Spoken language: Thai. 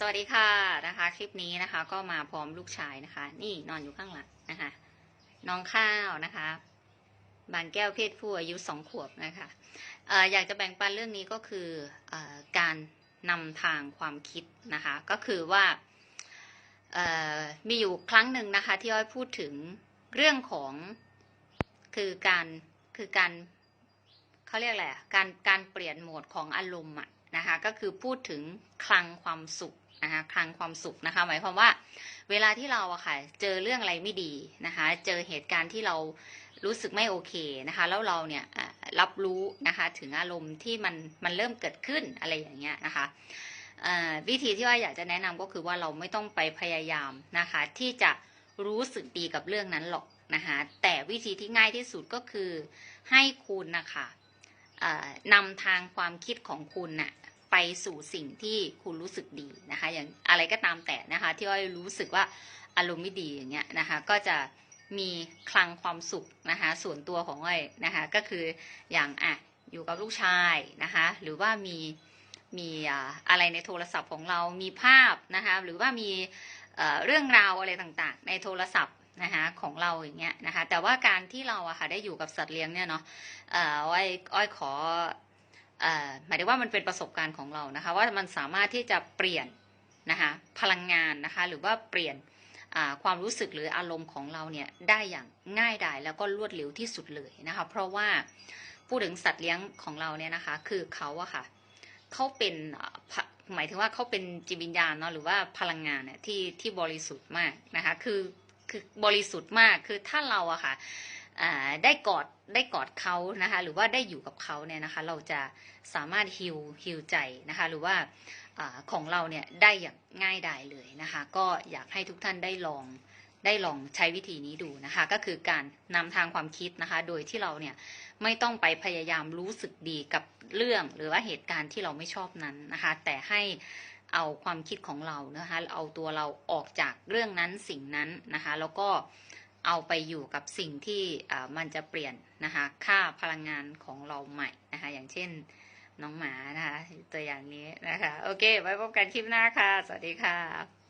สวัสดีค่ะนะคะ คลิปนี้นะคะ ก็มาพร้อมลูกชายนะคะ นี่นอนอยู่ข้างหลังนะคะ น้องข้าวนะคะ บานแก้วเพศผู้อายุสองขวบนะคะออยากจะแบ่งปันเรื่องนี้ก็คืออการนำทางความคิดนะคะ ก็คือว่ามีอยู่ครั้งหนึ่งนะคะ ที่อ้อยพูดถึงเรื่องของคือการคือการเขาเรียกอะไรอะการการเปลี่ยนโหมดของอารมณ์อะนะคะก็คือพูดถึงคลังความสุข นะคะคลังความสุขนะคะ หมายความว่า เวลาที่เราอะค่ะ เจอเรื่องอะไรไม่ดีนะคะ เจอเหตุการณ์ที่เรารู้สึกไม่โอเคนะคะ แล้วเราเนี่ยรับรู้นะคะ ถึงอารมณ์ที่มันมันเริ่มเกิดขึ้นอะไรอย่างเงี้ยนะคะวิธีที่ว่าอยากจะแนะนำก็คือว่าเราไม่ต้องไปพยายามนะคะ ที่จะรู้สึกดีกับเรื่องนั้นหรอกนะคะแต่วิธีที่ง่ายที่สุดก็คือให้คุณนะคะนำทางความคิดของคุณน่ะ ไปสู่สิ่งที่คุณรู้สึกดีนะคะ อย่างอะไรก็ตามแต่นะคะ ที่อ้อยรู้สึกว่าอารมณ์ไม่ดีอย่างเงี้ยนะคะ ก็จะมีคลังความสุขนะคะ ส่วนตัวของอ้อยนะคะ ก็คืออย่างอะอยู่กับลูกชายนะคะ หรือว่ามีมีอะไรในโทรศัพท์ของเรามีภาพนะคะ หรือว่ามีเรื่องราวอะไรต่างๆ ในโทรศัพท์นะคะของเราอย่างเงี้ยนะคะ แต่ว่าการที่เราอะค่ะได้อยู่กับสัตว์เลี้ยงเนี่ยเนาะอ้อยอ้อยขอ หมายถึงว่ามันเป็นประสบการณ์ของเรานะคะ ว่ามันสามารถที่จะเปลี่ยนนะคะพลังงานนะคะ หรือว่าเปลี่ยนความรู้สึกหรืออารมณ์ของเราเนี่ยได้อย่างง่ายดายแล้วก็รวดเร็วที่สุดเลยนะคะ เพราะว่าพูดถึงสัตว์เลี้ยงของเราเนี่ยนะคะ คือเขาอะค่ะเขาเป็นหมายถึงว่าเขาเป็นจิตวิญญาณเนาะหรือว่าพลังงานเนี่ยที่ที่บริสุทธิ์มากนะคะ คือคือบริสุทธิ์มากคือถ้าเราอะค่ะ ได้กอดได้กอดเขานะคะหรือว่าได้อยู่กับเขาเนี่ยนะคะเราจะสามารถฮิวฮิวใจนะคะหรือว่าอาของเราเนี่ยได้อย่างง่ายดายเลยนะคะก็อยากให้ทุกท่านได้ลองได้ลองใช้วิธีนี้ดูนะคะก็คือการนำทางความคิดนะคะโดยที่เราเนี่ยไม่ต้องไปพยายามรู้สึกดีกับเรื่อง หรือว่าเหตุการณ์ที่เราไม่ชอบนั้นนะคะแต่ให้เอาความคิดของเรานะคะเอาตัวเราออกจากเรื่องนั้นสิ่งนั้นนะคะแล้วก็ เอาไปอยู่กับสิ่งที่มันจะเปลี่ยนนะคะค่าพลังงานของเราใหม่นะคะอย่างเช่นน้องหมานะคะตัวอย่างนี้นะคะ โอเค ไว้พบกันคลิปหน้าค่ะ สวัสดีค่ะ